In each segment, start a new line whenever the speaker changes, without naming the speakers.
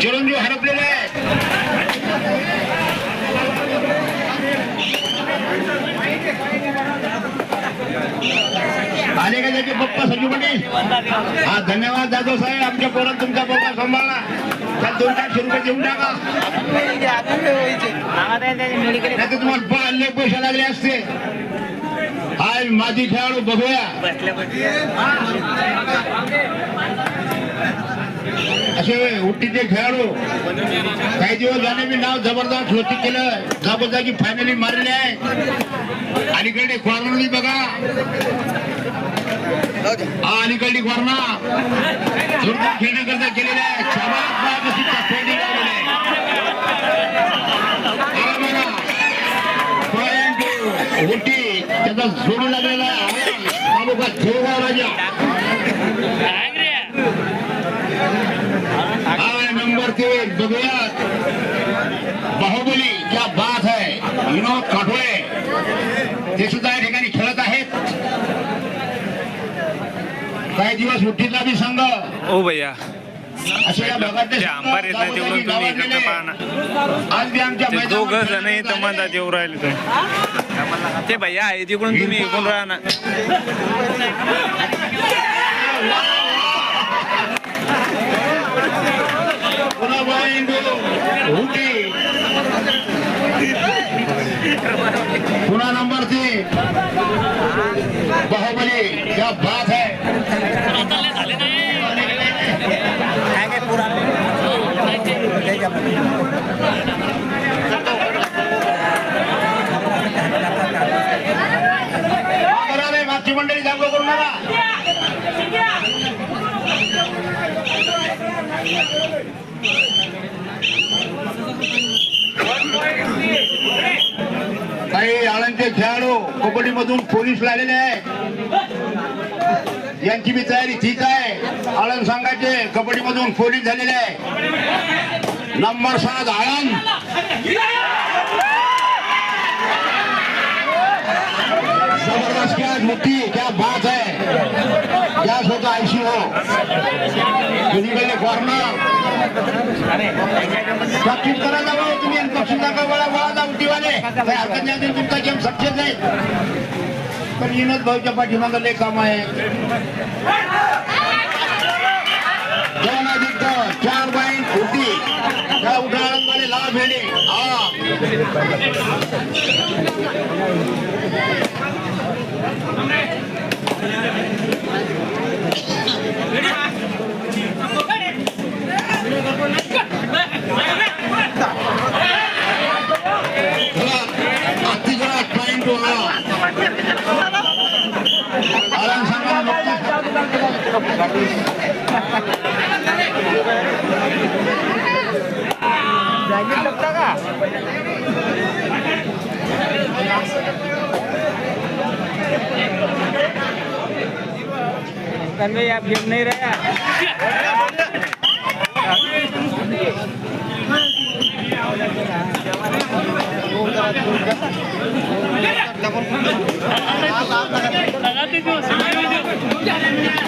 चिरंजीव हरपलेले आले का त्याचे पप्पा संजू पटेल? हा धन्यवाद जाधव साहेब आमच्या पोरात तुमचा पप्पा सांभाळला. त्यात दोन चारशे रुपये देऊन टाका. नाही तुम्हाला पाहिले पैसे लागले असते. आज माझी खेळाडू बघूया. असे उट्टीचे खेळाडू. काही दिवस झाले मी नाव जबरदस्त होती केलं जागोजागी फायनली मारले आहे. अलीकडे कॉर्नर बघा. हा अलीकडली कॉर्नर जोरदार खेळण्याकरता केलेला आहे. शाबास बाग त्याचा जोड लागलेला आहे. तालुका जोगाव राजा हा नंबर तीन बघूयात बाहुबली क्या बात है विनोद ते सुद्धा या ठिकाणी खेळत आहेत. काही दिवस उठीतला बी संघ.
ओ भैया.
असे या भागातले
ते अंबार येत नाही तेवढं तुम्ही
आज बी आमच्या
ते दोघं जण येऊ राहिले तुम्ही ते भैया आहे तिकडून तुम्ही इकडून राहा ना.
पुन्हा नंबर तीन. बाहुबली क्या बात है। बरोबर आहे, मागची मंडळी जागो करू नका काही आळंदचे खेळाडू खोपडी मधून पोलीस लागलेले आहे. यांची बी तयारी ठीक आहे. आळंद संघाचे कबड्डी मधून पोलीस झालेले आहे. नंबर सात आळंद. जबरदस्त क्या मुक्ती क्या बात है क्या होता ऐसी हो. दोन्हीकडे कॉर्नर बक्षीस करा जावं तुम्ही आणि दाखवा काही हरकत नाही तुमचा गेम सक्सेस नाही पण विनोद भाऊच्या पाठीमागं लय काम आहे. दोन अधिक दोन चार पॉईंट होती त्या उठाळांमध्ये लाभ येणे हा. Jangan dokter kah? તમે આ
ભીમ નહીં રહ્યા લગાડી દો સમય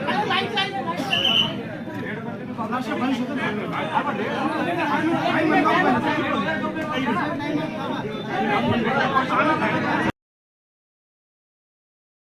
नाही